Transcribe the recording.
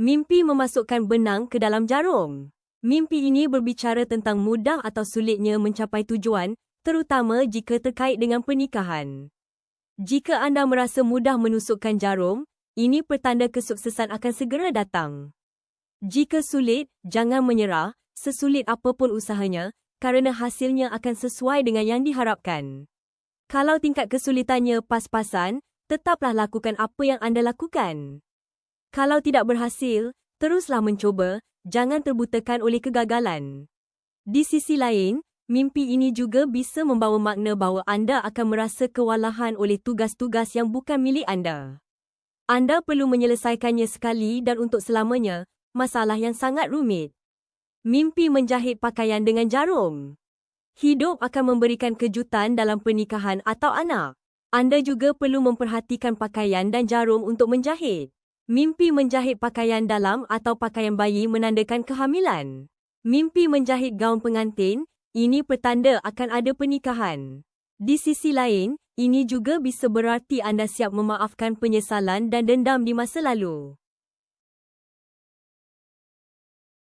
Mimpi memasukkan benang ke dalam jarum. Mimpi ini berbicara tentang mudah atau sulitnya mencapai tujuan, terutama jika terkait dengan pernikahan. Jika anda merasa mudah menusukkan jarum, ini pertanda kesuksesan akan segera datang. Jika sulit, jangan menyerah, sesulit apapun usahanya, kerana hasilnya akan sesuai dengan yang diharapkan. Kalau tingkat kesulitannya pas-pasan, tetaplah lakukan apa yang anda lakukan. Kalau tidak berhasil, teruslah mencuba, jangan terbutakan oleh kegagalan. Di sisi lain, mimpi ini juga bisa membawa makna bahawa anda akan merasa kewalahan oleh tugas-tugas yang bukan milik anda. Anda perlu menyelesaikannya sekali dan untuk selamanya, masalah yang sangat rumit. Mimpi menjahit pakaian dengan jarum. Hidup akan memberikan kejutan dalam pernikahan atau anak. Anda juga perlu memperhatikan pakaian dan jarum untuk menjahit. Mimpi menjahit pakaian dalam atau pakaian bayi menandakan kehamilan. Mimpi menjahit gaun pengantin, ini pertanda akan ada pernikahan. Di sisi lain, ini juga bisa berarti anda siap memaafkan penyesalan dan dendam di masa lalu.